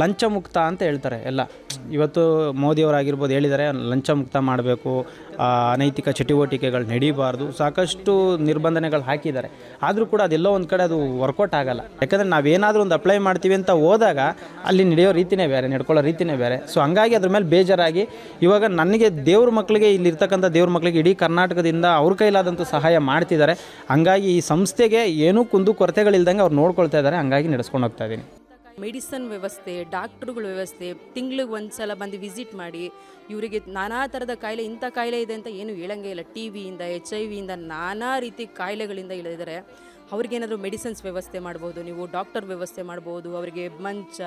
ಲಂಚ ಮುಕ್ತ ಅಂತ ಹೇಳ್ತಾರೆ. ಎಲ್ಲ, ಇವತ್ತು ಮೋದಿಯವರಾಗಿರ್ಬೋದು ಹೇಳಿದ್ದಾರೆ ಲಂಚ ಮುಕ್ತ ಮಾಡಬೇಕು ಅನೈತಿಕ ಚಟುವಟಿಕೆಗಳು ನಡೀಬಾರ್ದು, ಸಾಕಷ್ಟು ನಿರ್ಬಂಧನೆಗಳು ಹಾಕಿದ್ದಾರೆ. ಆದರೂ ಕೂಡ ಅದೆಲ್ಲೋ ಒಂದು ಕಡೆ ಅದು ವರ್ಕೌಟ್ ಆಗಲ್ಲ. ಯಾಕಂದರೆ ನಾವೇನಾದರೂ ಒಂದು ಅಪ್ಲೈ ಮಾಡ್ತೀವಿ ಅಂತ ಹೋದಾಗ ಅಲ್ಲಿ ನಡೆಯೋ ರೀತಿನೇ ಬೇರೆ, ನಡ್ಕೊಳ್ಳೋ ರೀತಿನೇ ಬೇರೆ. ಸೊ ಹಂಗಾಗಿ ಅದ್ರ ಮೇಲೆ ಬೇಜಾರಾಗಿ ಇವಾಗ ನನಗೆ ದೇವ್ರ ಮಕ್ಕಳಿಗೆ ಇಲ್ಲಿರ್ತಕ್ಕಂಥ ದೇವ್ರ ಮಕ್ಕಳಿಗೆ ಇಡೀ ಕರ್ನಾಟಕದಿಂದ ಅವ್ರ ಕೈಲಾದಂಥ ಸಹಾಯ ಮಾಡ್ತಿದ್ದಾರೆ. ಹಂಗಾಗಿ ಈ ಸಂಸ್ಥೆಗೆ ಏನೂ ಕುಂದು ಕೊರತೆಗಳಿಲ್ದಂಗೆ ಅವ್ರು ನೋಡ್ಕೊಳ್ತಾ ಇದ್ದಾರೆ. ಹಂಗಾಗಿ ನಡೆಸ್ಕೊಂಡು ಹೋಗ್ತಾ ಇದ್ದೀನಿ. ಮೆಡಿಸನ್ ವ್ಯವಸ್ಥೆ, ಡಾಕ್ಟ್ರುಗಳ ವ್ಯವಸ್ಥೆ, ತಿಂಗ್ಳಿಗೆ ಒಂದು ಸಲ ಬಂದು ವಿಸಿಟ್ ಮಾಡಿ, ಇವರಿಗೆ ನಾನಾ ಥರದ ಕಾಯಿಲೆ, ಇಂಥ ಕಾಯಿಲೆ ಇದೆ ಅಂತ ಏನು ಹೇಳಂಗೆ ಇಲ್ಲ. ಟಿ ವಿಯಿಂದ, ಎಚ್ ಐ ವಿಯಿಂದ ನಾನಾ ರೀತಿ ಕಾಯಿಲೆಗಳಿಂದ ಇಳಿದರೆ ಅವ್ರಿಗೇನಾದರೂ ಮೆಡಿಸಿನ್ಸ್ ವ್ಯವಸ್ಥೆ ಮಾಡ್ಬೋದು, ನೀವು ಡಾಕ್ಟರ್ ವ್ಯವಸ್ಥೆ ಮಾಡ್ಬೋದು, ಅವರಿಗೆ ಮಂಚ,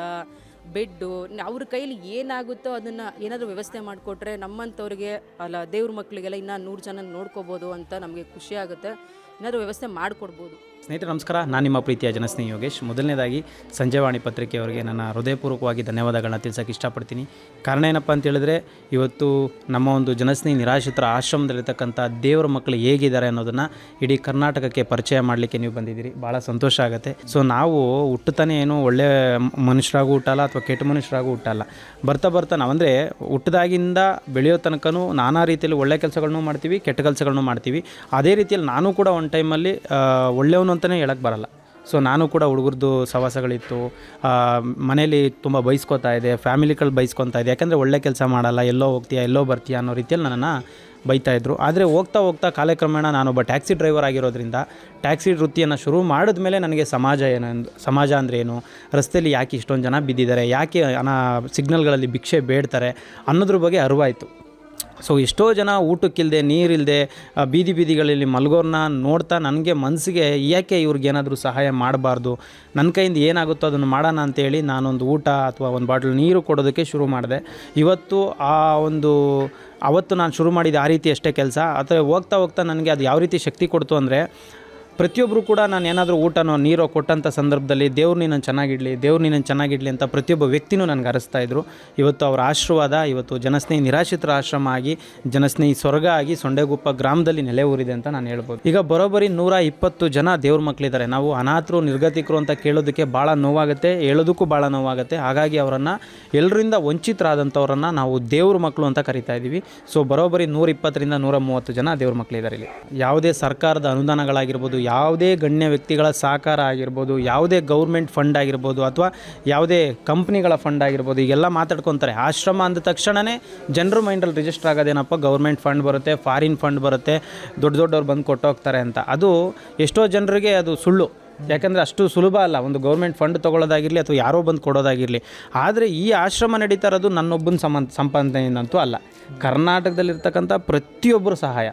ಬೆಡ್ಡು, ಅವ್ರ ಕೈಯಲ್ಲಿ ಏನಾಗುತ್ತೋ ಅದನ್ನು ಏನಾದರೂ ವ್ಯವಸ್ಥೆ ಮಾಡಿಕೊಟ್ರೆ ನಮ್ಮಂಥವ್ರಿಗೆ, ಅಲ್ಲ ದೇವ್ರ ಮಕ್ಕಳಿಗೆಲ್ಲ ಇನ್ನೂ ನೂರು ಜನ ನೋಡ್ಕೋಬೋದು ಅಂತ ನಮಗೆ ಖುಷಿ ಆಗುತ್ತೆ. ಏನಾದರೂ ವ್ಯವಸ್ಥೆ ಮಾಡಿಕೊಡ್ಬೋದು. ಸ್ನೇಹಿತರೆ, ನಮಸ್ಕಾರ. ನಾನು ನಿಮ್ಮ ಪ್ರೀತಿಯ ಜನಸ್ನೇಹಿ ಯೋಗೇಶ್. ಮೊದಲನೇದಾಗಿ ಸಂಜಯವಾಣಿ ಪತ್ರಿಕೆಯವರಿಗೆ ನನ್ನ ಹೃದಯಪೂರ್ವಕವಾಗಿ ಧನ್ಯವಾದಗಳನ್ನ ತಿಳಿಸೋಕೆ ಇಷ್ಟಪಡ್ತೀನಿ. ಕಾರಣ ಏನಪ್ಪ ಅಂತ ಹೇಳಿದ್ರೆ, ಇವತ್ತು ನಮ್ಮ ಒಂದು ಜನಸ್ನೇಹಿ ನಿರಾಶ್ರಿತರ ಆಶ್ರಮದಲ್ಲಿರ್ತಕ್ಕಂಥ ದೇವರ ಮಕ್ಕಳು ಹೇಗಿದ್ದಾರೆ ಅನ್ನೋದನ್ನು ಇಡೀ ಕರ್ನಾಟಕಕ್ಕೆ ಪರಿಚಯ ಮಾಡಲಿಕ್ಕೆ ನೀವು ಬಂದಿದ್ದೀರಿ. ಭಾಳ ಸಂತೋಷ ಆಗುತ್ತೆ. ಸೊ ನಾವು ಹುಟ್ಟುತ್ತಾನೆ ಏನು ಒಳ್ಳೆ ಮನುಷ್ಯರಾಗೂ ಹುಟ್ಟಲ್ಲ ಅಥವಾ ಕೆಟ್ಟ ಮನುಷ್ಯರಾಗೂ ಹುಟ್ಟಲ್ಲ. ಬರ್ತಾ ಬರ್ತಾ ನಾವಂದರೆ ಹುಟ್ಟದಾಗಿಂದ ಬೆಳೆಯೋ ತನಕನೂ ನಾನಾ ರೀತಿಯಲ್ಲಿ ಒಳ್ಳೆ ಕೆಲಸಗಳನ್ನೂ ಮಾಡ್ತೀವಿ, ಕೆಟ್ಟ ಕೆಲಸಗಳನ್ನೂ ಮಾಡ್ತೀವಿ. ಅದೇ ರೀತಿಯಲ್ಲಿ ನಾನು ಕೂಡ ಒಂದು ಟೈಮಲ್ಲಿ ಒಳ್ಳೆಯವನು ಅಂತಲೇ ಹೇಳಕ್ಕೆ ಬರಲ್ಲ. ಸೊ ನಾನು ಕೂಡ ಹುಡುಗರದ್ದು ಸವಾಸಗಳಿತ್ತು. ಮನೇಲಿ ತುಂಬ ಬೈಸ್ಕೊತಾ ಇದೆ ಫ್ಯಾಮಿಲಿಗಳು ಬೈಸ್ಕೊತಾ ಇದೆ ಯಾಕಂದರೆ ಒಳ್ಳೆ ಕೆಲಸ ಮಾಡಲ್ಲ, ಎಲ್ಲೋ ಹೋಗ್ತೀಯಾ, ಎಲ್ಲೋ ಬರ್ತೀಯಾ ಅನ್ನೋ ರೀತಿಯಲ್ಲಿ ನನ್ನನ್ನು ಬೈತಾಯಿದ್ರು ಆದರೆ ಹೋಗ್ತಾ ಹೋಗ್ತಾ ಕಾಲಕ್ರಮೇಣ ಒಬ್ಬ ಟ್ಯಾಕ್ಸಿ ಡ್ರೈವರ್ ಆಗಿರೋದ್ರಿಂದ, ಟ್ಯಾಕ್ಸಿ ವೃತ್ತಿಯನ್ನು ಶುರು ಮಾಡಿದ್ಮೇಲೆ ನನಗೆ ಸಮಾಜ ಏನು, ಸಮಾಜ ಅಂದರೆ ಏನು ರಸ್ತೆಯಲ್ಲಿ ಯಾಕೆ ಇಷ್ಟೊಂದು ಜನ ಬಿದ್ದಿದ್ದಾರೆ, ಯಾಕೆ ಅನಾ ಸಿಗ್ನಲ್ಗಳಲ್ಲಿ ಭಿಕ್ಷೆ ಬೇಡ್ತಾರೆ ಅನ್ನೋದ್ರ ಬಗ್ಗೆ ಅರಿವಾಯಿತು. ಸೊ ಎಷ್ಟೋ ಜನ ಊಟಕ್ಕಿಲ್ಲದೆ ನೀರಿಲ್ಲದೆ ಬೀದಿ ಬೀದಿಗಳಲ್ಲಿ ಮಲಗೋರ್ನ ನೋಡ್ತಾ ನನಗೆ ಮನಸ್ಸಿಗೆ ಯಾಕೆ ಇವ್ರಿಗೇನಾದರೂ ಸಹಾಯ ಮಾಡಬಾರ್ದು? ನನ್ನ ಕೈಯಿಂದ ಏನಾಗುತ್ತೋ ಅದನ್ನು ಮಾಡೋಣ ಅಂತೇಳಿ ನಾನೊಂದು ಊಟ ಅಥವಾ ಒಂದು ಬಾಟ್ಲ್ ನೀರು ಕೊಡೋದಕ್ಕೆ ಶುರು ಮಾಡಿದೆ. ಇವತ್ತು ಆ ಒಂದು, ಅವತ್ತು ನಾನು ಶುರು ಮಾಡಿದ ಆ ರೀತಿ ಅಷ್ಟೇ ಕೆಲಸ. ಆದರೆ ಹೋಗ್ತಾ ಹೋಗ್ತಾ ನನಗೆ ಅದು ಯಾವ ರೀತಿ ಶಕ್ತಿ ಕೊಡ್ತು ಅಂದರೆ ಪ್ರತಿಯೊಬ್ಬರು ಕೂಡ ನಾನು ಏನಾದರೂ ಊಟನೋ ನೀರೋ ಕೊಟ್ಟಂಥ ಸಂದರ್ಭದಲ್ಲಿ ದೇವ್ರು ನೀನನ್ನು ಚೆನ್ನಾಗಿಡಲಿ, ದೇವ್ರು ನೀನನ್ನು ಚೆನ್ನಾಗಿಡಲಿ ಅಂತ ಪ್ರತಿಯೊಬ್ಬ ವ್ಯಕ್ತಿನೂ ನನಗೆ ಅರಸ್ತಾ ಇದ್ದರು ಇವತ್ತು ಅವರ ಆಶೀರ್ವಾದ, ಇವತ್ತು ಜನಸ್ನೇಹಿ, ನಿರಾಶ್ರಿತರ ಆಶ್ರಮ ಆಗಿ, ಜನಸ್ನೇಹಿ ಸ್ವರ್ಗ ಆಗಿ ಸೊಂಡೆಗುಪ್ಪ ಗ್ರಾಮದಲ್ಲಿ ನೆಲೆ ಊರಿದೆ ಅಂತ ನಾನು ಹೇಳ್ಬೋದು. ಈಗ ಬರೋಬ್ಬರಿ ನೂರ ಇಪ್ಪತ್ತು ಜನ ದೇವ್ರ ಮಕ್ಕಳಿದ್ದಾರೆ ನಾವು ಅನಾಥರು, ನಿರ್ಗತಿಕರು ಅಂತ ಕೇಳೋದಕ್ಕೆ ಭಾಳ ನೋವಾಗುತ್ತೆ, ಹೇಳೋದಕ್ಕೂ ಭಾಳ ನೋವಾಗುತ್ತೆ. ಹಾಗಾಗಿ ಅವರನ್ನು ಎಲ್ಲರಿಂದ ವಂಚಿತರಾದಂಥವ್ರನ್ನು ನಾವು ದೇವ್ರ ಮಕ್ಕಳು ಅಂತ ಕರಿತಾ ಇದ್ದೀವಿ. ಸೊ ಬರೋಬ್ಬರಿ ನೂರ ಇಪ್ಪತ್ತರಿಂದ ನೂರ ಮೂವತ್ತು ಜನ ದೇವ್ರ ಮಕ್ಕಳಿದ್ದಾರೆ ಇಲ್ಲಿ. ಯಾವುದೇ ಸರ್ಕಾರದ ಅನುದಾನಗಳಾಗಿರ್ಬೋದು ಯಾವುದೇ ಗಣ್ಯ ವ್ಯಕ್ತಿಗಳ ಸಹಕಾರ ಆಗಿರ್ಬೋದು, ಯಾವುದೇ ಗೌರ್ಮೆಂಟ್ ಫಂಡ್ ಆಗಿರ್ಬೋದು ಅಥವಾ ಯಾವುದೇ ಕಂಪ್ನಿಗಳ ಫಂಡ್ ಆಗಿರ್ಬೋದು, ಈಗೆಲ್ಲ ಮಾತಾಡ್ಕೊತಾರೆ. ಆಶ್ರಮ ಅಂದ ತಕ್ಷಣವೇ ಜನರ ಮೈಂಡಲ್ಲಿ ರಿಜಿಸ್ಟರ್ ಆಗೋದೇನಪ್ಪ? ಗೌರ್ಮೆಂಟ್ ಫಂಡ್ ಬರುತ್ತೆ, ಫಾರಿನ್ ಫಂಡ್ ಬರುತ್ತೆ, ದೊಡ್ಡ ದೊಡ್ಡವ್ರು ಬಂದು ಕೊಟ್ಟೋಗ್ತಾರೆ ಅಂತ. ಅದು ಎಷ್ಟೋ ಜನರಿಗೆ ಅದು ಸುಳ್ಳು. ಯಾಕಂದರೆ ಅಷ್ಟು ಸುಲಭ ಅಲ್ಲ. ಒಂದು ಗೌರ್ಮೆಂಟ್ ಫಂಡ್ ತೊಗೊಳ್ಳೋದಾಗಿರಲಿ ಅಥವಾ ಯಾರೋ ಬಂದು ಕೊಡೋದಾಗಿರಲಿ. ಆದರೆ ಈ ಆಶ್ರಮ ನಡೀತಾ ಇರೋದು ನನ್ನೊಬ್ಬನ ಸಂಬಂಧ ಸಂಪಾದನೆಯಿಂದಂತೂ ಅಲ್ಲ. ಕರ್ನಾಟಕದಲ್ಲಿರ್ತಕ್ಕಂಥ ಪ್ರತಿಯೊಬ್ಬರು ಸಹಾಯ.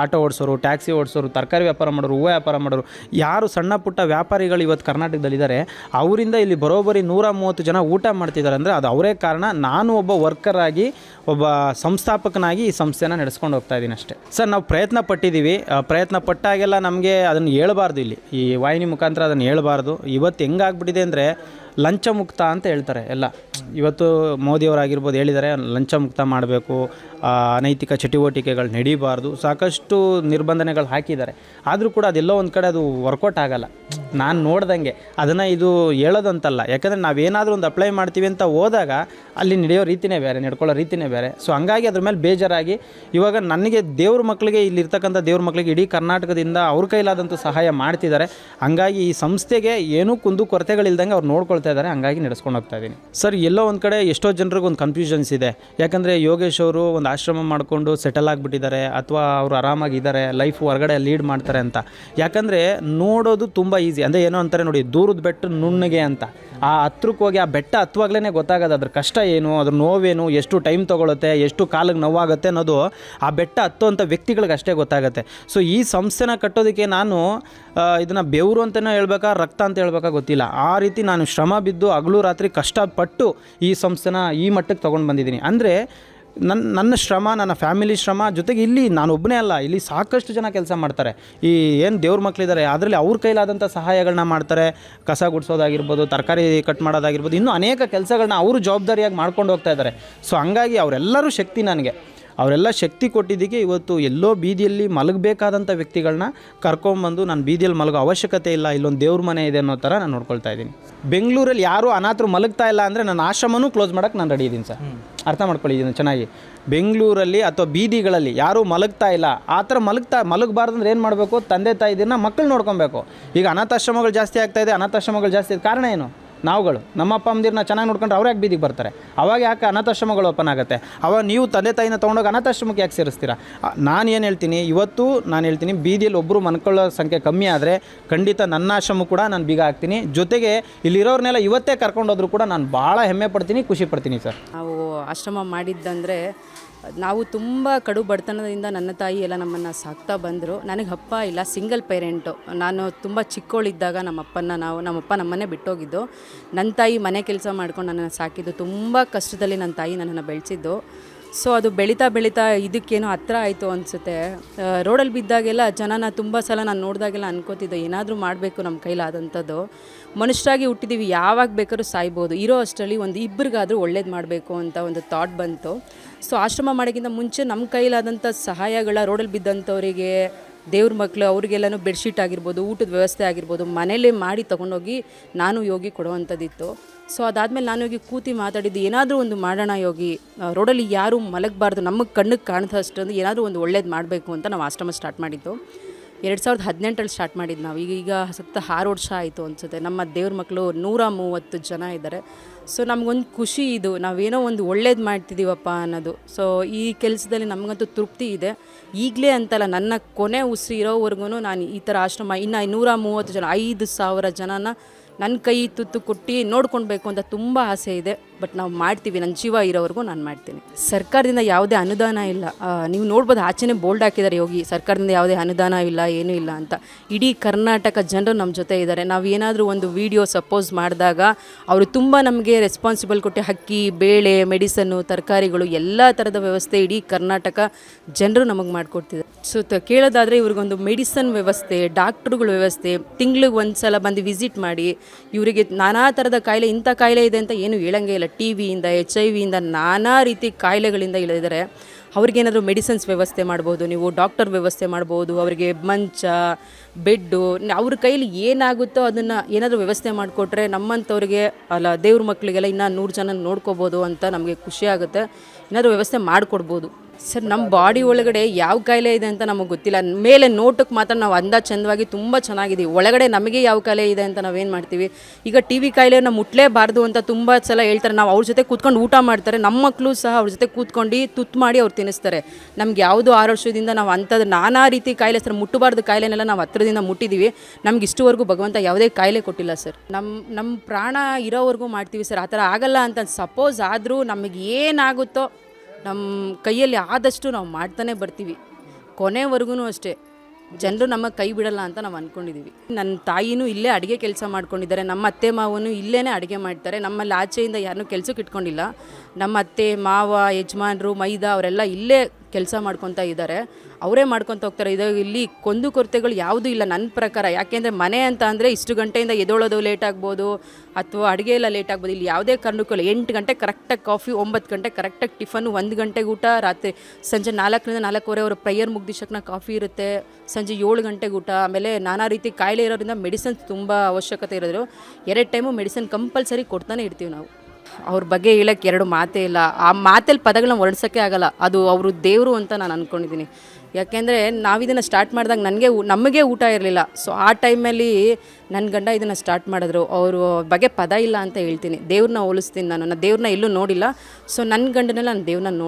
ಆಟೋ ಓಡಿಸೋರು, ಟ್ಯಾಕ್ಸಿ ಓಡಿಸೋರು, ತರಕಾರಿ ವ್ಯಾಪಾರ ಮಾಡೋರು, ಹೂವು ವ್ಯಾಪಾರ ಮಾಡೋರು, ಯಾರು ಸಣ್ಣ ಪುಟ್ಟ ವ್ಯಾಪಾರಿಗಳು ಇವತ್ತು ಕರ್ನಾಟಕದಲ್ಲಿದ್ದಾರೆ, ಅವರಿಂದ ಇಲ್ಲಿ ಬರೋಬ್ಬರಿ ನೂರ ಮೂವತ್ತು ಜನ ಊಟ ಮಾಡ್ತಿದ್ದಾರೆ ಅಂದರೆ ಅದು ಅವರೇ ಕಾರಣ. ನಾನು ಒಬ್ಬ ವರ್ಕರ್ ಆಗಿ, ಒಬ್ಬ ಸಂಸ್ಥಾಪಕನಾಗಿ ಈ ಸಂಸ್ಥೆನ ನಡೆಸ್ಕೊಂಡು ಹೋಗ್ತಾ ಇದ್ದೀನಿ ಅಷ್ಟೇ. ಸರ್, ನಾವು ಪ್ರಯತ್ನ ಪಟ್ಟಿದ್ದೀವಿ. ಪ್ರಯತ್ನ ಪಟ್ಟಾಗೆಲ್ಲ ನಮಗೆ ಅದನ್ನು ಹೇಳಬಾರ್ದು ಇಲ್ಲಿ. ಈ ವಾಹಿನಿ ಮುಖಾಂತರ ಅದನ್ನು ಹೇಳಬಾರ್ದು. ಇವತ್ತು ಹೆಂಗಾಗ್ಬಿಟ್ಟಿದೆ ಅಂದರೆ ಲಂಚ ಮುಕ್ತ ಅಂತ ಹೇಳ್ತಾರೆ ಎಲ್ಲ. ಇವತ್ತು ಮೋದಿಯವರಾಗಿರ್ಬೋದು ಹೇಳಿದ್ದಾರೆ ಲಂಚ ಮುಕ್ತ ಮಾಡಬೇಕು ಅನೈತಿಕ ಚಟುವಟಿಕೆಗಳು ನಡೀಬಾರ್ದು, ಸಾಕಷ್ಟು ನಿರ್ಬಂಧನೆಗಳು ಹಾಕಿದ್ದಾರೆ. ಆದರೂ ಕೂಡ ಅದೆಲ್ಲೋ ಒಂದು ಕಡೆ ಅದು ವರ್ಕೌಟ್ ಆಗಲ್ಲ. ನಾನು ನೋಡ್ದಂಗೆ ಅದನ್ನು ಇದು ಹೇಳೋದಂತಲ್ಲ. ಯಾಕಂದರೆ ನಾವೇನಾದರೂ ಒಂದು ಅಪ್ಲೈ ಮಾಡ್ತೀವಿ ಅಂತ ಹೋದಾಗ ಅಲ್ಲಿ ನಡೆಯೋ ರೀತಿನೇ ಬೇರೆ, ನಡ್ಕೊಳ್ಳೋ ರೀತಿನೇ ಬೇರೆ. ಸೊ ಹಂಗಾಗಿ ಅದ್ರ ಮೇಲೆ ಬೇಜಾರಾಗಿ ಇವಾಗ ನನಗೆ ದೇವ್ರ ಮಕ್ಕಳಿಗೆ ಇಲ್ಲಿರ್ತಕ್ಕಂಥ ದೇವ್ರ ಮಕ್ಕಳಿಗೆ ಇಡೀ ಕರ್ನಾಟಕದಿಂದ ಅವ್ರ ಕೈಲಾದಂಥ ಸಹಾಯ ಮಾಡ್ತಿದ್ದಾರೆ. ಹಂಗಾಗಿ ಈ ಸಂಸ್ಥೆಗೆ ಏನೂ ಕುಂದು ಕೊರತೆಗಳಿಲ್ದಂಗೆ ಅವ್ರು ನೋಡ್ಕೊಳ್ತಾ ಇದ್ದಾರೆ. ಹಂಗಾಗಿ ನಡೆಸ್ಕೊಂಡು ಹೋಗ್ತಾ ಇದ್ದೀನಿ ಸರ್, ಎಲ್ಲೋ ಒಂದು ಕಡೆ ಎಷ್ಟೋ ಜನರಿಗೆ ಒಂದು ಕನ್ಫ್ಯೂಷನ್ಸ್ ಇದೆ. ಯಾಕಂದರೆ ಯೋಗೇಶ್ ಅವರು ಒಂದು ಆಶ್ರಮ ಮಾಡಿಕೊಂಡು ಸೆಟಲ್ ಆಗಿಬಿಟ್ಟಿದ್ದಾರೆ ಅಥವಾ ಅವರು ಆರಾಮಾಗಿದ್ದಾರೆ ಲೈಫ್ ಹೊರಗಡೆ ಲೀಡ್ ಮಾಡ್ತಾರೆ ಅಂತ. ಯಾಕಂದರೆ ನೋಡೋದು ತುಂಬ ಈಸಿ ಅಂದರೆ ಏನೋ ಅಂತಾರೆ ನೋಡಿ, ದೂರದ ಬೆಟ್ಟ ನುಣ್ಣಗೆ ಅಂತ. ಆ ಹತ್ರಕ್ಕೆ ಹೋಗಿ ಆ ಬೆಟ್ಟ ಹತ್ತುವಾಗಲೇ ಗೊತ್ತಾಗೋದು ಅದ್ರ ಕಷ್ಟ ಏನು, ಅದ್ರ ನೋವೇನು, ಎಷ್ಟು ಟೈಮ್ ತೊಗೊಳುತ್ತೆ, ಎಷ್ಟು ಕಾಲಿಗೆ ನೋವಾಗುತ್ತೆ ಅನ್ನೋದು ಆ ಬೆಟ್ಟ ಹತ್ತುವಂಥ ವ್ಯಕ್ತಿಗಳಿಗೆ ಅಷ್ಟೇ ಗೊತ್ತಾಗುತ್ತೆ. ಸೊ ಈ ಸಂಸ್ಥೆನ ಕಟ್ಟೋದಕ್ಕೆ ನಾನು ಇದನ್ನು ಬೆವರು ಅಂತಲೇ ಹೇಳ್ಬೇಕಾ, ರಕ್ತ ಅಂತ ಹೇಳ್ಬೇಕಾ ಗೊತ್ತಿಲ್ಲ. ಆ ರೀತಿ ನಾನು ಶ್ರಮ ಬಿದ್ದು ಹಗಲು ರಾತ್ರಿ ಕಷ್ಟಪಟ್ಟು ಈ ಸಂಸ್ಥೆನ ಈ ಮಟ್ಟಕ್ಕೆ ತೊಗೊಂಡು ಬಂದಿದ್ದೀನಿ. ಅಂದರೆ ನನ್ನ ನನ್ನ ಶ್ರಮ, ನನ್ನ ಫ್ಯಾಮಿಲಿ ಶ್ರಮ ಜೊತೆಗೆ ಇಲ್ಲಿ ನಾನು ಒಬ್ಬನೇ ಅಲ್ಲ, ಇಲ್ಲಿ ಸಾಕಷ್ಟು ಜನ ಕೆಲಸ ಮಾಡ್ತಾರೆ. ಈ ಏನು ದೇವ್ರ ಮಕ್ಕಳಿದ್ದಾರೆ ಅದರಲ್ಲಿ ಅವ್ರ ಕೈಲಾದಂಥ ಸಹಾಯಗಳನ್ನ ಮಾಡ್ತಾರೆ. ಕಸ ಗುಡಿಸೋದಾಗಿರ್ಬೋದು, ತರಕಾರಿ ಕಟ್ ಮಾಡೋದಾಗಿರ್ಬೋದು, ಇನ್ನೂ ಅನೇಕ ಕೆಲಸಗಳನ್ನ ಅವರು ಜವಾಬ್ದಾರಿಯಾಗಿ ಮಾಡ್ಕೊಂಡು ಹೋಗ್ತಾ ಇದ್ದಾರೆ. ಸೊ ಹಂಗಾಗಿ ಅವರೆಲ್ಲರೂ ಶಕ್ತಿ ನನಗೆ. ಅವರೆಲ್ಲ ಶಕ್ತಿ ಕೊಟ್ಟಿದ್ದಕ್ಕೆ ಇವತ್ತು ಎಲ್ಲೋ ಬೀದಿಯಲ್ಲಿ ಮಲಗಬೇಕಾದಂಥ ವ್ಯಕ್ತಿಗಳನ್ನ ಕರ್ಕೊಂಬಂದು ನಾನು ಬೀದಿಯಲ್ಲಿ ಮಲಗೋ ಅವಶ್ಯಕತೆ ಇಲ್ಲ ಇಲ್ಲೊಂದು ದೇವ್ರ ಮನೆ ಇದೆ ಅನ್ನೋ ಥರ ನಾನು ನೋಡ್ಕೊಳ್ತಾ ಇದ್ದೀನಿ. ಬೆಂಗಳೂರಲ್ಲಿ ಯಾರು ಅನಾಥರು ಮಲಗ್ತಾ ಇಲ್ಲ ಅಂದರೆ ನನ್ನ ಆಶ್ರಮನೂ ಕ್ಲೋಸ್ ಮಾಡೋಕ್ಕೆ ನಾನು ರೆಡಿ ಇದ್ದೀನಿ ಸರ್. ಅರ್ಥ ಮಾಡ್ಕೊಳ್ಳಿದ್ದೀನಿ ಚೆನ್ನಾಗಿ. ಬೆಂಗಳೂರಲ್ಲಿ ಅಥವಾ ಬೀದಿಗಳಲ್ಲಿ ಯಾರೂ ಮಲಗ್ತಾ ಇಲ್ಲ ಆ ಥರ ಮಲಗ್ತಾ ಮಲಗಬಾರ್ದು ಅಂದ್ರೆ ಏನು ಮಾಡಬೇಕು? ತಂದೆ ತಾಯಿದಿನ ಮಕ್ಕಳು ನೋಡ್ಕೊಬೇಕು. ಈಗ ಅನಾಥಾಶ್ರಮಗಳು ಜಾಸ್ತಿ ಆಗ್ತಾ ಇದೆ ಅನಾಥಾಶ್ರಮಗಳು ಜಾಸ್ತಿ ಇದೆ. ಕಾರಣ ಏನು? ನಾವುಗಳು. ನಮ್ಮ ಅಪ್ಪ ಅಮ್ಮದಿರನ್ನ ಚೆನ್ನಾಗಿ ನೋಡ್ಕೊಂಡ್ರೆ ಅವ್ರು ಯಾಕೆ ಬೀದಿಗೆ ಬರ್ತಾರೆ? ಅವಾಗ ಯಾಕೆ ಅನಾಥಾಶ್ರಮಗಳು ಓಪನ್ ಆಗುತ್ತೆ? ಅವಾಗ ನೀವು ತಂದೆ ತಾಯಿನ ತೊಗೊಂಡೋಗಿ ಅನಾಥಾಶ್ರಮಕ್ಕೆ ಯಾಕೆ ಸೇರಿಸ್ತೀರಾ? ನಾನು ಏನು ಹೇಳ್ತೀನಿ, ಇವತ್ತು ನಾನು ಹೇಳ್ತೀನಿ, ಬೀದಿಯಲ್ಲಿ ಒಬ್ಬರು ಮನ್ಕೊಳ್ಳೋ ಸಂಖ್ಯೆ ಕಮ್ಮಿ ಆದರೆ ಖಂಡಿತ ನನ್ನ ಆಶ್ರಮ ಕೂಡ ನಾನು ಬೀಗ ಹಾಕ್ತೀನಿ. ಜೊತೆಗೆ ಇಲ್ಲಿರೋರ್ನೆಲ್ಲ ಇವತ್ತೇ ಕರ್ಕೊಂಡೋದ್ರು ಕೂಡ ನಾನು ಭಾಳ ಹೆಮ್ಮೆ ಪಡ್ತೀನಿ, ಖುಷಿ ಪಡ್ತೀನಿ ಸರ್. ನಾವು ಆಶ್ರಮ ಮಾಡಿದ್ದಂದರೆ ನಾವು ತುಂಬ ಕಡು ಬಡತನದಿಂದ ನನ್ನ ತಾಯಿ ಎಲ್ಲ ನಮ್ಮನ್ನು ಸಾಕ್ತಾ ಬಂದರು. ನನಗೆ ಅಪ್ಪ ಇಲ್ಲ ಸಿಂಗಲ್ ಪೇರೆಂಟು ನಾನು ತುಂಬ ಚಿಕ್ಕವಳಿದ್ದಾಗ ನಮ್ಮ ಅಪ್ಪನ ನಾವು, ನಮ್ಮಪ್ಪ ನಮ್ಮನ್ನೇ ಬಿಟ್ಟೋಗಿದ್ದು. ನನ್ನ ತಾಯಿ ಮನೆ ಕೆಲಸ ಮಾಡ್ಕೊಂಡು ನನ್ನನ್ನು ಸಾಕಿದ್ದು ತುಂಬ ಕಷ್ಟದಲ್ಲಿ ನನ್ನ ತಾಯಿ ನನ್ನನ್ನು ಬೆಳೆಸಿದ್ದು. ಸೊ ಅದು ಬೆಳೀತಾ ಬೆಳೀತಾ ಇದಕ್ಕೇನೋ ಹತ್ರ ಆಯಿತು ಅನಿಸುತ್ತೆ. ರೋಡಲ್ಲಿ ಬಿದ್ದಾಗೆಲ್ಲ ಜನನ ತುಂಬ ಸಲ ನಾನು ನೋಡಿದಾಗೆಲ್ಲ ಅನ್ಕೋತಿದ್ದೆ, ಏನಾದರೂ ಮಾಡಬೇಕು ನಮ್ಮ ಕೈಲಾದಂಥದ್ದು. ಮನುಷ್ಯರಾಗಿ ಹುಟ್ಟಿದ್ದೀವಿ ಯಾವಾಗ ಬೇಕಾದ್ರೂ ಸಾಯ್ಬೋದು. ಇರೋ ಅಷ್ಟರಲ್ಲಿ ಒಂದು ಇಬ್ಬರಿಗಾದರೂ ಒಳ್ಳೇದು ಮಾಡಬೇಕು ಅಂತ ಒಂದು ಥಾಟ್ ಬಂತು. ಸೊ ಆಶ್ರಮ ಮಾಡೋಕ್ಕಿಂತ ಮುಂಚೆ ನಮ್ಮ ಕೈಲಾದಂಥ ಸಹಾಯಗಳ ರೋಡಲ್ಲಿ ಬಿದ್ದಂಥವರಿಗೆ ದೇವ್ರ ಮಕ್ಕಳು ಅವ್ರಿಗೆಲ್ಲನೂ ಬೆಡ್ಶೀಟ್ ಆಗಿರ್ಬೋದು, ಊಟದ ವ್ಯವಸ್ಥೆ ಆಗಿರ್ಬೋದು, ಮನೇಲೇ ಮಾಡಿ ತೊಗೊಂಡೋಗಿ ನಾನು ಯೋಗಿ ಕೊಡುವಂಥದ್ದಿತ್ತು. ಸೊ ಅದಾದಮೇಲೆ ನಾನು ಹೋಗಿ ಕೂತಿ ಮಾತಾಡಿದ್ದು, ಏನಾದರೂ ಒಂದು ಮಾಡೋಣ ಯೋಗಿ ರೋಡಲ್ಲಿ ಯಾರೂ ಮಲಗಬಾರ್ದು ನಮಗೆ ಕಣ್ಣಿಗೆ ಕಾಣಿದಷ್ಟೊಂದು ಏನಾದರೂ ಒಂದು ಒಳ್ಳೇದು ಮಾಡಬೇಕು ಅಂತ ನಾವು ಆಶ್ರಮ ಸ್ಟಾರ್ಟ್ ಮಾಡಿದ್ದು. ಎರಡು ಸಾವಿರದ ಹದಿನೆಂಟರಲ್ಲಿ ಸ್ಟಾರ್ಟ್ ಮಾಡಿದ್ದು ನಾವು. ಈಗ ಈಗ ಸತ್ತ ಆರು ವರ್ಷ ಆಯಿತು ಅನಿಸುತ್ತೆ. ನಮ್ಮ ದೇವ್ರ ಮಕ್ಕಳು ನೂರ ಮೂವತ್ತು ಜನ ಇದ್ದಾರೆ. ಸೊ ನಮಗೊಂದು ಖುಷಿ ಇದು. ನಾವೇನೋ ಒಂದು ಒಳ್ಳೇದು ಮಾಡ್ತಿದ್ದೀವಪ್ಪ ಅನ್ನೋದು. ಸೊ ಈ ಕೆಲಸದಲ್ಲಿ ನಮಗಂತೂ ತೃಪ್ತಿ ಇದೆ. ಈಗಲೇ ಅಂತಲ್ಲ, ನನ್ನ ಕೊನೆ ಉಸಿರು ಇರೋವರೆಗೂ ನಾನು ಈ ಥರ ಆಶ್ರಮ, ಇನ್ನು ನೂರ ಮೂವತ್ತು ಜನ, ಐದು ಸಾವಿರ ಜನನ ನನ್ನ ಕೈ ತುತ್ತು ಕೊಟ್ಟು ನೋಡ್ಕೊಳ್ಬೇಕು ಅಂತ ತುಂಬ ಆಸೆ ಇದೆ. ಬಟ್ ನಾವು ಮಾಡ್ತೀವಿ. ನನ್ನ ಜೀವ ಇರೋವರೆಗೂ ನಾನು ಮಾಡ್ತೀನಿ. ಸರ್ಕಾರದಿಂದ ಯಾವುದೇ ಅನುದಾನ ಇಲ್ಲ. ನೀವು ನೋಡ್ಬೋದು ಆಚೆನೇ ಬೋಲ್ಡ್ ಹಾಕಿದ್ದಾರೆ ಯೋಗಿ. ಸರ್ಕಾರದಿಂದ ಯಾವುದೇ ಅನುದಾನ ಇಲ್ಲ, ಏನೂ ಇಲ್ಲ ಅಂತ. ಇಡೀ ಕರ್ನಾಟಕ ಜನರು ನಮ್ಮ ಜೊತೆ ಇದ್ದಾರೆ. ನಾವು ಏನಾದರೂ ಒಂದು ವಿಡಿಯೋ ಸಪೋಸ್ ಮಾಡಿದಾಗ ಅವರು ತುಂಬ ನಮಗೆ ರೆಸ್ಪಾನ್ಸಿಬಲ್ ಕೊಟ್ಟು ಅಕ್ಕಿ, ಬೇಳೆ, ಮೆಡಿಸನ್ನು, ತರಕಾರಿಗಳು, ಎಲ್ಲ ಥರದ ವ್ಯವಸ್ಥೆ ಇಡೀ ಕರ್ನಾಟಕ ಜನರು ನಮಗೆ ಮಾಡಿಕೊಡ್ತಿದ್ದಾರೆ. ಸೊ ಕೇಳೋದಾದರೆ ಇವ್ರಿಗೊಂದು ಮೆಡಿಸನ್ ವ್ಯವಸ್ಥೆ, ಡಾಕ್ಟ್ರುಗಳ ವ್ಯವಸ್ಥೆ, ತಿಂಗ್ಳಿಗೆ ಒಂದು ಸಲ ಬಂದು ವಿಸಿಟ್ ಮಾಡಿ, ಇವರಿಗೆ ನಾನಾ ಥರದ ಕಾಯಿಲೆ, ಇಂಥ ಕಾಯಿಲೆ ಇದೆ ಅಂತ ಏನು ಹೇಳಂಗೇ ಇಲ್ಲ. ಟಿ ವಿಯಿಂದ, ಎಚ್ ಐ ವಿಯಿಂದ ನಾನಾ ರೀತಿ ಕಾಯಿಲೆಗಳಿಂದ ಇಳಿದರೆ ಅವ್ರಿಗೇನಾದರೂ ಮೆಡಿಸಿನ್ಸ್ ವ್ಯವಸ್ಥೆ ಮಾಡ್ಬೋದು, ನೀವು ಡಾಕ್ಟರ್ ವ್ಯವಸ್ಥೆ ಮಾಡ್ಬೋದು, ಅವರಿಗೆ ಮಂಚ, ಬೆಡ್ಡು, ಅವ್ರ ಕೈಲಿ ಏನಾಗುತ್ತೋ ಅದನ್ನು ಏನಾದರೂ ವ್ಯವಸ್ಥೆ ಮಾಡಿಕೊಟ್ರೆ ನಮ್ಮಂಥವ್ರಿಗೆ, ಅಲ್ಲ ದೇವ್ರ ಮಕ್ಕಳಿಗೆಲ್ಲ ಇನ್ನೂ ನೂರು ಜನ ನೋಡ್ಕೋಬೋದು ಅಂತ ನಮಗೆ ಖುಷಿ ಆಗುತ್ತೆ. ಏನಾದರೂ ವ್ಯವಸ್ಥೆ ಮಾಡಿಕೊಡ್ಬೋದು. ಸರ್ ನಮ್ಮ ಬಾಡಿ ಒಳಗಡೆ ಯಾವ ಕಾಯಿಲೆ ಇದೆ ಅಂತ ನಮಗೆ ಗೊತ್ತಿಲ್ಲ. ಮೇಲೆ ನೋಟಕ್ಕೆ ಮಾತ್ರ ನಾವು ಅಂದ ಚಂದವಾಗಿ ತುಂಬ ಚೆನ್ನಾಗಿದ್ದೀವಿ ಒಳಗಡೆ ನಮಗೆ ಯಾವ ಕಾಯಿಲೆ ಇದೆ ಅಂತ ನಾವೇನು ಮಾಡ್ತೀವಿ? ಈಗ ಟಿ ವಿ ಕಾಯಿಲೆನ ಮುಟ್ಲೇಬಾರ್ದು ಅಂತ ತುಂಬ ಸಲ ಹೇಳ್ತಾರೆ. ನಾವು ಅವ್ರ ಜೊತೆ ಕೂತ್ಕೊಂಡು ಊಟ ಮಾಡ್ತಾರೆ. ನಮ್ಮ ಮಕ್ಕಳು ಸಹ ಅವ್ರ ಜೊತೆ ಕೂತ್ಕೊಂಡು ತುತ್ತು ಮಾಡಿ ಅವ್ರು ತಿನ್ನಿಸ್ತಾರೆ. ನಮ್ಗೆ ಯಾವುದು ಆರು ವರ್ಷದಿಂದ ನಾವು ಅಂಥದ್ದು ನಾನಾ ರೀತಿ ಕಾಯಿಲೆ ಸರ್, ಮುಟ್ಟಬಾರ್ದು ಕಾಯಿಲೆನೆಲ್ಲ ನಾವು ಹತ್ರದಿಂದ ಮುಟ್ಟಿದ್ದೀವಿ ನಮ್ಗೆ ಇಷ್ಟುವರೆಗೂ ಭಗವಂತ ಯಾವುದೇ ಕಾಯಿಲೆ ಕೊಟ್ಟಿಲ್ಲ ಸರ್. ನಮ್ಮ ನಮ್ಮ ಪ್ರಾಣ ಇರೋವರೆಗೂ ಮಾಡ್ತೀವಿ ಸರ್. ಆ ಥರ ಆಗಲ್ಲ ಅಂತ ಸಪೋಸ್ ಆದರೂ ನಮಗೆ ಏನಾಗುತ್ತೋ ನಮ್ಮ ಕೈಯಲ್ಲಿ ಆದಷ್ಟು ನಾವು ಮಾಡ್ತಾನೆ ಬರ್ತೀವಿ. ಕೊನೆವರೆಗೂ ಅಷ್ಟೇ. ಜನರು ನಮ್ಮ ಕೈ ಬಿಡಲ್ಲ ಅಂತ ನಾವು ಅಂದ್ಕೊಂಡಿದ್ದೀವಿ ನನ್ನ ತಾಯಿನೂ ಇಲ್ಲೇ ಅಡುಗೆ ಕೆಲಸ ಮಾಡ್ಕೊಂಡಿದ್ದಾರೆ. ನಮ್ಮ ಅತ್ತೆ ಮಾವನು ಇಲ್ಲೇ ಅಡುಗೆ ಮಾಡ್ತಾರೆ. ನಮ್ಮಲ್ಲಿ ಆಚೆಯಿಂದ ಯಾರನ್ನೂ ಕೆಲಸಕ್ಕೆ ಇಟ್ಕೊಂಡಿಲ್ಲ. ನಮ್ಮ ಅತ್ತೆ, ಮಾವ, ಯಜಮಾನ್ರು, ಮೈದಾ ಅವರೆಲ್ಲ ಇಲ್ಲೇ ಕೆಲಸ ಮಾಡ್ಕೊತಾ ಇದ್ದಾರೆ ಅವರೇ ಮಾಡ್ಕೊತ ಹೋಗ್ತಾರೆ. ಇದು ಇಲ್ಲಿ ಕೊಂದು ಕೊರತೆಗಳು ಯಾವುದೂ ಇಲ್ಲ ನನ್ನ ಪ್ರಕಾರ. ಯಾಕೆಂದರೆ ಮನೆ ಅಂತ ಅಂದರೆ ಇಷ್ಟು ಗಂಟೆಯಿಂದ ಎದೊಳೋದು ಲೇಟ್ ಆಗ್ಬೋದು, ಅಥವಾ ಅಡುಗೆ ಎಲ್ಲ ಲೇಟ್ ಆಗ್ಬೋದು. ಇಲ್ಲಿ ಯಾವುದೇ ಕಾರಣಕ್ಕೂ ಇಲ್ಲ. ಎಂಟು ಗಂಟೆ ಕರೆಕ್ಟಾಗಿ ಕಾಫಿ ಒಂಬತ್ತು ಗಂಟೆ ಕರೆಕ್ಟಾಗಿ ಟಿಫನ್ ಒಂದು ಗಂಟೆಗೆ ಊಟ, ರಾತ್ರಿ ಸಂಜೆ ನಾಲ್ಕರಿಂದ ನಾಲ್ಕೂವರೆ ಅವರು ಪ್ರೇಯರ್ ಮುಗ್ದಿಶಕ್ನ ಕಾಫಿ ಇರುತ್ತೆ. ಸಂಜೆ ಏಳು ಗಂಟೆಗೆ ಊಟ. ಆಮೇಲೆ ನಾನಾ ರೀತಿ ಕಾಯಿಲೆ ಇರೋದ್ರಿಂದ ಮೆಡಿಸಿನ್ಸ್ ತುಂಬ ಅವಶ್ಯಕತೆ ಇರೋದ್ರು ಎರಡು ಟೈಮು ಮೆಡಿಸಿನ್ ಕಂಪಲ್ಸರಿ ಕೊಡ್ತಾನೆ ಇರ್ತೀವಿ ನಾವು. ಅವ್ರ ಬಗ್ಗೆ ಹೇಳಕ್ಕೆ ಎರಡು ಮಾತೇ ಇಲ್ಲ. ಆ ಮಾತಲ್ಲಿ ಪದಗಳನ್ನ ಹೊರಡ್ಸೋಕ್ಕೆ ಆಗಲ್ಲ. ಅದು ಅವರು ದೇವರು ಅಂತ ನಾನು ಅಂದ್ಕೊಂಡಿದ್ದೀನಿ ಯಾಕೆಂದರೆ ನಾವಿದನ್ನು ಸ್ಟಾರ್ಟ್ ಮಾಡಿದಾಗ ನನಗೆ ನಮಗೆ ಊಟ ಇರಲಿಲ್ಲ. ಸೊ ಆ ಟೈಮಲ್ಲಿ ನನ್ನ ಗಂಡ ಇದನ್ನು ಸ್ಟಾರ್ಟ್ ಮಾಡಿದ್ರು. ಅವರು ಬಗ್ಗೆ ಪದ ಇಲ್ಲ ಅಂತ ಹೇಳ್ತೀನಿ. ದೇವ್ರನ್ನ ಹೋಲಿಸ್ತೀನಿ ನಾನು. ನಾನು ದೇವ್ರನ್ನ ಎಲ್ಲೂ ನೋಡಿಲ್ಲ. ಸೊ ನನ್ನ ಗಂಡನೆಲ್ಲ ನಾನು ದೇವ್ರನ್ನ ನೋಡಿ